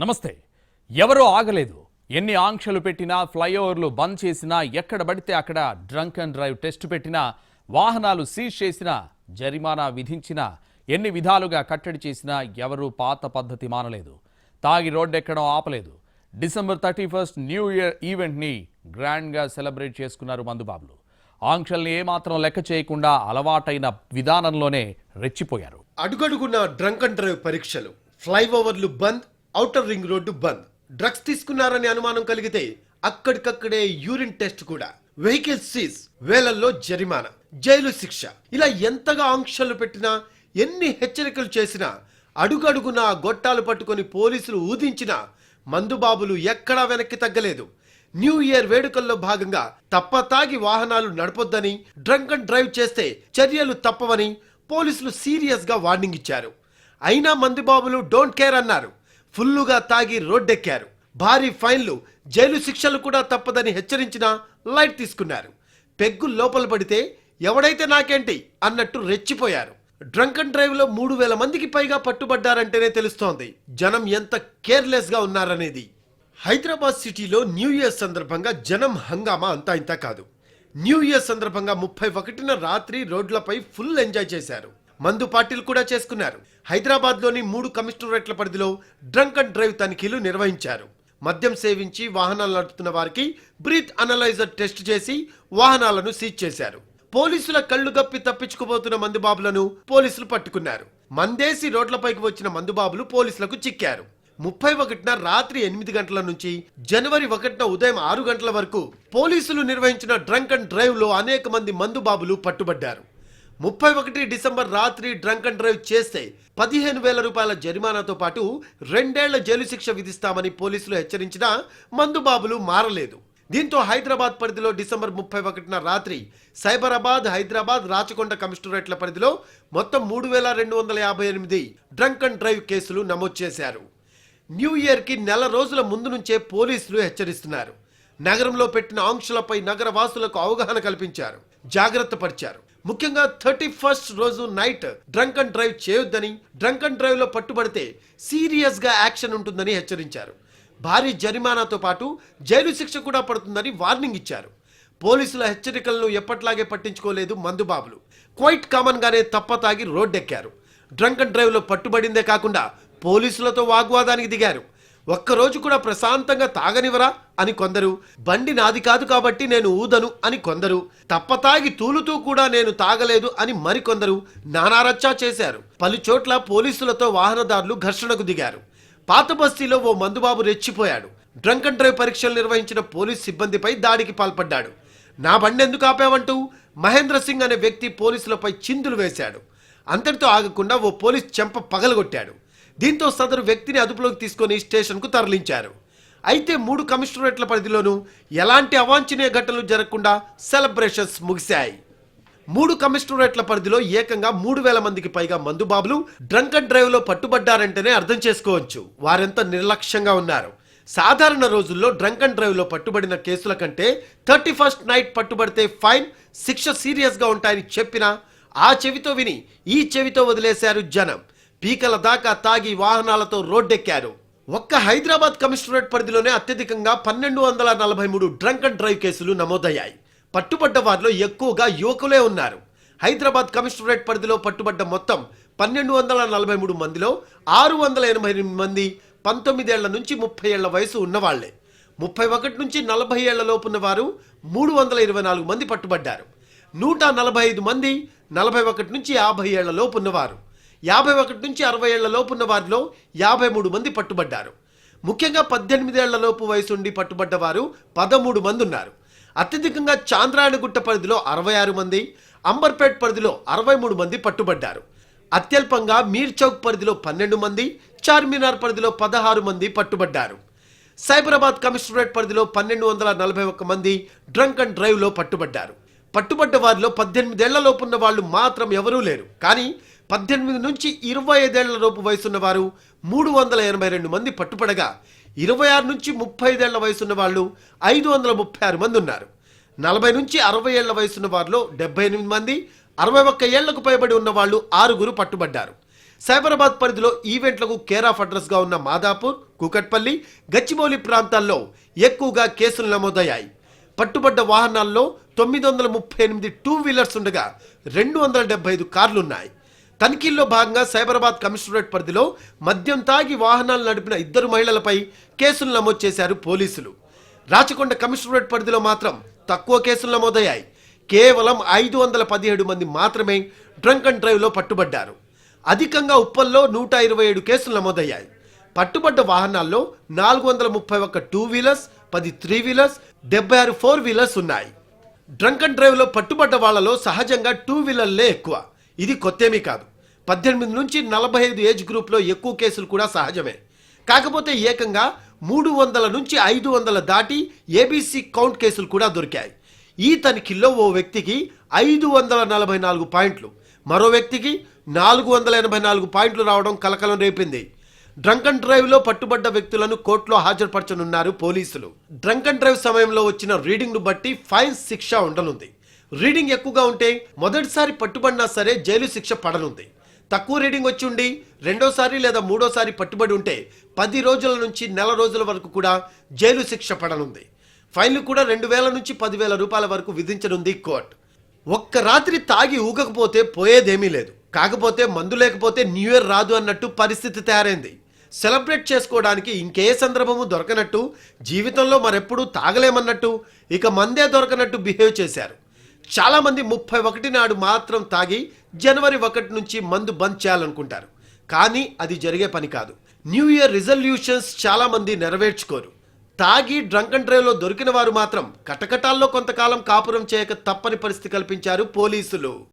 నమస్తే. ఎవరూ ఆగలేదు. ఎన్ని ఆంక్షలు పెట్టినా ఫ్లైఓవర్లు బంద్ చేసినా ఎక్కడ పడితే అక్కడ డ్రంక్ అండ్ డ్రైవ్ టెస్ట్ పెట్టినా వాహనాలు సీజ్ చేసినా జరిమానా విధించినా ఎన్ని విధాలుగా కట్టడి చేసినా ఎవరూ పాత పద్ధతి మానలేదు. తాగి రోడ్డెక్కడం ఆపలేదు. December thirty first new year ఈవెంట్ని గ్రాండ్గా సెలబ్రేట్ చేసుకున్నారు మందుబాబులు. ఆంక్షల్ని ఏమాత్రం లెక్క చేయకుండా అలవాటైన విధానంలోనే రెచ్చిపోయారు. అడుగడుగున డ్రంక్ అండ్ డ్రైవ్ పరీక్షలు ఫ్లైఓవర్లు bandh outer ring road bandh. Drugs తీసుకున్నారని అనుమానం కలిగితే అక్కడికక్కడే యూరిన్ టెస్ట్ కూడా. వెహికల్ సీజ్ వేలల్లో జరిమానా జైలు శిక్ష. ఇలా ఎంతగా ఆంక్షలు పెట్టినా ఎన్ని హెచ్చరికలు చేసినా అడుగడుగునా గొట్టాలు పట్టుకొని పోలీసులు ఊదించినా మందుబాబులు ఎక్కడా వెనక్కి తగ్గలేదు. న్యూ ఇయర్ వేడుకల్లో భాగంగా తప్ప తాగి వాహనాలు నడపొద్దని డ్రంక్ అండ్ డ్రైవ్ చేస్తే చర్యలు తప్పవని పోలీసులు సీరియస్గా వార్నింగ్ ఇచ్చారు. అయినా మందుబాబులు డోంట్ కేర్ అన్నారు. ఫుల్లుగా తాగి రోడ్డెక్కారు. భారీ ఫైన్లు జైలు శిక్షలు కూడా తప్పదని హెచ్చరించినా లైట్ తీసుకున్నారు. పెగ్గు లోపల పడితే ఎవడైతే నాకేంటి అన్నట్టు రెచ్చిపోయారు. డ్రంక్ అండ్ డ్రైవ్లో మూడు వేల మందికి పైగా పట్టుబడ్డారంటేనే తెలుస్తోంది. జనం ఎంత కేర్లెస్గా ఉన్నారనేది. హైదరాబాద్ సిటీలో న్యూ ఇయర్ సందర్భంగా జనం హంగామా అంతా ఇంత కాదు. న్యూ ఇయర్ సందర్భంగా ముప్పై ఒకటిన రాత్రి రోడ్లపై ఫుల్ ఎంజాయ్ చేశారు. మందు పార్టీలు కూడా చేసుకున్నారు. హైదరాబాద్లోని మూడు కమిషనరేట్ల పరిధిలో డ్రంక్ అండ్ డ్రైవ్ తనిఖీలు నిర్వహించారు. మద్యం సేవించి వాహనాలు నడుపుతున్న వారికి బ్రీత్ అనలైజర్ టెస్ట్ చేసి వాహనాలను సీజ్ చేశారు. పోలీసుల కళ్ళు గప్పి తప్పించుకుపోతున్న మందుబాబులను పోలీసులు పట్టుకున్నారు. మందేసి రోడ్లపైకి వచ్చిన మందుబాబులు పోలీసులకు చిక్కారు. ముప్పై ఒకటిన రాత్రి ఎనిమిది గంటల నుంచి జనవరి ఒకటిన ఉదయం ఆరు గంటల వరకు పోలీసులు నిర్వహించిన డ్రంక్ అండ్ డ్రైవ్లో అనేక మంది మందుబాబులు పట్టుబడ్డారు. ముప్పై ఒకటి డిసెంబర్ రాత్రి డ్రంక్ అండ్ డ్రైవ్ చేస్తే పదిహేను వేల రూపాయల జరిమానాతో పాటు రెండేళ్ళ జైలు శిక్ష విధిస్తామని పోలీసులు హెచ్చరించినా మందుబాబులు మారలేదు. దీంతో హైదరాబాద్ పరిధిలో డిసెంబర్ ముప్పై ఒకటిన రాత్రి సైబరాబాద్ హైదరాబాద్ రాచకొండ కమిషనరేట్ల పరిధిలో మొత్తం మూడు వేల రెండు వందల యాభై ఎనిమిది డ్రంక్ అండ్ డ్రైవ్ కేసులు నమోదు చేశారు. న్యూ ఇయర్కి నెల రోజుల ముందు నుంచే పోలీసులు హెచ్చరిస్తున్నారు. నగరంలో పెట్టిన ఆంక్షలపై నగర వాసులకు అవగాహన కల్పించారు. జాగ్రత్త పరిచారు. ముఖ్యంగా థర్టీ ఫస్ట్ రోజు నైట్ డ్రంక్ అండ్ డ్రైవ్ చేయొద్దని డ్రంక్ అండ్ డ్రైవ్లో పట్టుబడితే సీరియస్గా యాక్షన్ ఉంటుందని హెచ్చరించారు. భారీ జరిమానాతో పాటు జైలు శిక్ష కూడా పడుతుందని వార్నింగ్ ఇచ్చారు. పోలీసుల హెచ్చరికలను ఎప్పట్లాగే పట్టించుకోలేదు మందుబాబులు. క్వైట్ కామన్ గానే తప్ప తాగి రోడ్డెక్కారు. డ్రంక్ అండ్ డ్రైవ్లో పట్టుబడిందే కాకుండా పోలీసులతో వాగ్వాదానికి దిగారు. ఒక్కరోజు కూడా ప్రశాంతంగా తాగనివరా అని కొందరు. బండి నాది కాదు కాబట్టి నేను ఊదను అని కొందరు. తప్ప తాగి తూలుతూ కూడా నేను తాగలేదు అని మరికొందరు నానారచ్చా చేశారు. పలుచోట్ల పోలీసులతో వాహనదారులు ఘర్షణకు దిగారు. పాత బస్తీలో ఓ మందుబాబు రెచ్చిపోయాడు. డ్రంక్ అండ్ డ్రైవ్ పరీక్షలు నిర్వహించిన పోలీస్ సిబ్బందిపై దాడికి పాల్పడ్డాడు. నా బండి ఎందుకు ఆపావంటూ? మహేంద్ర సింగ్ అనే వ్యక్తి పోలీసులపై చిందులు వేశాడు. అంతటితో ఆగకుండా ఓ పోలీస్ చెంప పగలగొట్టాడు. దీంతో సదరు వ్యక్తిని అదుపులోకి తీసుకొని స్టేషన్కు తరలించారు. అయితే మూడు కమిషనరేట్ల పరిధిలోనూ ఎలాంటి అవాంఛనీయ ఘటనలు జరగకుండా సెలబ్రేషన్స్ ముగిశాయి. మూడు కమిషనరేట్ల పరిధిలో ఏకంగా మూడు వేల మందికి పైగా మందుబాబులు డ్రంక్ అండ్ డ్రైవ్లో పట్టుబడ్డారంటేనే అర్థం చేసుకోవచ్చు. వారెంత నిర్లక్ష్యంగా ఉన్నారు. సాధారణ రోజుల్లో డ్రంక్ అండ్ డ్రైవ్లో పట్టుబడిన కేసుల కంటే థర్టీ ఫస్ట్ నైట్ పట్టుబడితే ఫైన్ శిక్ష సీరియస్గా ఉంటాయని చెప్పినా ఆ చెవితో విని ఈ చెవితో వదిలేశారు జనం. పీకల దాకా తాగి వాహనాలతో రోడ్డెక్కారు. ఒక్క హైదరాబాద్ కమిషనరేట్ పరిధిలోనే అత్యధికంగా పన్నెండు వందల నలభై మూడు డ్రంక్ అండ్ డ్రైవ్ కేసులు నమోదయ్యాయి. పట్టుబడ్డ వారిలో ఎక్కువగా యువకులే ఉన్నారు. హైదరాబాద్ కమిషనరేట్ పరిధిలో పట్టుబడ్డ మొత్తం పన్నెండు వందల నలభై మూడు మందిలో ఆరు వందల ఎనభై ఎనిమిది మంది పంతొమ్మిదేళ్ళ నుంచి ముప్పై ఏళ్ళ వయసు ఉన్నవాళ్ళే. ముప్పై ఒకటి నుంచి నలభై ఏళ్ళ లోపున్న వారు మూడు వందల ఇరవై నాలుగు మంది పట్టుబడ్డారు. నూట నలభై ఐదు మంది నలభై ఒకటి నుంచి యాభై ఏళ్ళ లోపు ఉన్నవారు. యాభై ఒకటి నుంచి అరవై ఏళ్ళలోపు ఉన్న వారిలో యాభై మూడు మంది పట్టుబడ్డారు. ముఖ్యంగా పద్దెనిమిదేళ్ళ లోపు వయసు ఉండి పట్టుబడ్డ వారు పదమూడు మంది ఉన్నారు. అత్యధికంగా చాంద్రాయణగుట్ట పరిధిలో అరవై ఆరు మంది అంబర్పేట్ పరిధిలో అరవై మూడు మంది పట్టుబడ్డారు. అత్యల్పంగా మీర్ చౌక్ పరిధిలో పన్నెండు మంది చార్మినార్ పరిధిలో పదహారు మంది పట్టుబడ్డారు. సైబరాబాద్ కమిషనరేట్ పరిధిలో పన్నెండు వందల నలభై ఒక్క మంది డ్రంక్ అండ్ డ్రైవ్లో పట్టుబడ్డారు. పట్టుబడ్డ వారిలో పద్దెనిమిదేళ్ళ లోపున్న వాళ్ళు మాత్రం ఎవరూ లేరు. కానీ పద్దెనిమిది నుంచి ఇరవై ఐదేళ్ళ లోపు వయసున్న వారు మూడు వందల ఎనభై రెండు మంది పట్టుపడగా ఇరవై ఆరు నుంచి ముప్పై ఐదేళ్ళ వయసున్న వాళ్ళు ఐదు వందల ముప్పై ఆరు మంది ఉన్నారు. నలభై నుంచి అరవై ఏళ్ళ వయసున్న వారిలో డెబ్బై ఎనిమిది మంది అరవై ఒక్క ఏళ్ళకు పైబడి ఉన్న వాళ్ళు ఆరుగురు పట్టుబడ్డారు. సైబరాబాద్ పరిధిలో ఈవెంట్లకు కేర్ ఆఫ్ అడ్రస్గా ఉన్న మాదాపూర్ కూకట్పల్లి గచ్చిబౌలి ప్రాంతాల్లో ఎక్కువగా కేసులు నమోదయ్యాయి. పట్టుబడ్డ వాహనాల్లో తొమ్మిది వందల ముప్పై ఎనిమిది టూ వీలర్స్ ఉండగా రెండు వందల డెబ్బై ఐదు కార్లున్నాయి. తనిఖీల్లో భాగంగా సైబరాబాద్ కమిషనరేట్ పరిధిలో మద్యం తాగి వాహనాలు నడిపిన ఇద్దరు మహిళలపై కేసులు నమోదు చేశారు పోలీసులు. రాచకొండ కమిషనరేట్ పరిధిలో మాత్రం తక్కువ కేసులు నమోదయ్యాయి. కేవలం ఐదు వందల పదిహేడు మంది మాత్రమే డ్రంక్ అండ్ డ్రైవ్లో పట్టుబడ్డారు. అధికంగా ఉప్పల్లో నూట ఇరవై ఏడు కేసులు నమోదయ్యాయి. పట్టుబడ్డ వాహనాల్లో నాలుగు వందల ముప్పై ఒక్క టూ వీలర్స్ పది త్రీ వీలర్స్ డెబ్బై ఆరు ఫోర్ వీలర్స్ ఉన్నాయి. డ్రంక్ అండ్ డ్రైవ్లో పట్టుబడ్డ వాళ్ళలో సహజంగా టూ వీలర్లే ఎక్కువ. ఇది కొత్తేమీ కాదు. పద్దెనిమిది నుంచి నలభై ఐదు ఏజ్ గ్రూప్లో ఎక్కువ కేసులు కూడా సహజమే. కాకపోతే ఏకంగా మూడు వందల నుంచి ఐదు వందల దాటి ఏబీసీ కౌంట్ కేసులు కూడా దొరికాయి. ఈ తనిఖీల్లో ఓ వ్యక్తికి ఐదు వందల నలభై నాలుగు పాయింట్లు మరో వ్యక్తికి నాలుగు వందల ఎనభై నాలుగు పాయింట్లు రావడం కలకలం రేపింది. డ్రంక్ అండ్ పట్టుబడ్డ వ్యక్తులను కోర్టులో హాజరుపరచనున్నారు పోలీసులు. డ్రంక్ అండ్ డ్రైవ్ సమయంలో వచ్చిన రీడింగ్ను బట్టి ఫైన్ శిక్ష ఉండనుంది. రీడింగ్ ఎక్కువగా ఉంటే మొదటిసారి పట్టుబడినా సరే జైలు శిక్ష పడనుంది. తక్కువ రీడింగ్ వచ్చి ఉండి రెండోసారి లేదా మూడోసారి పట్టుబడి ఉంటే పది రోజుల నుంచి నెల రోజుల వరకు కూడా జైలు శిక్ష పడనుంది. ఫైన్లు కూడా రెండు వేల నుంచి పదివేల రూపాయల వరకు విధించనుంది కోర్టు. ఒక్క రాత్రి తాగి ఊగకపోతే పోయేదేమీ లేదు. కాకపోతే మందు లేకపోతే న్యూ ఇయర్ రాదు అన్నట్టు పరిస్థితి తయారైంది. సెలబ్రేట్ చేసుకోవడానికి ఇంకే సందర్భము దొరకనట్టు జీవితంలో మరెప్పుడూ తాగలేమన్నట్టు ఇక మందే దొరకనట్టు బిహేవ్ చేశారు. చాలా మంది ముప్పై ఒకటి నాడు మాత్రం తాగి జనవరి ఒకటి నుంచి మందు బంద్ చేయాలనుకుంటారు. కానీ అది జరిగే పని కాదు. న్యూ ఇయర్ రిజల్యూషన్స్ చాలామంది నెరవేర్చుకోరు. తాగి డ్రంక్ అండ్ డ్రైవ్లో దొరికిన వారు మాత్రం కటకటాల్లో కొంతకాలం కాపురం చేయక తప్పని పరిస్థితి కల్పించారు పోలీసులు.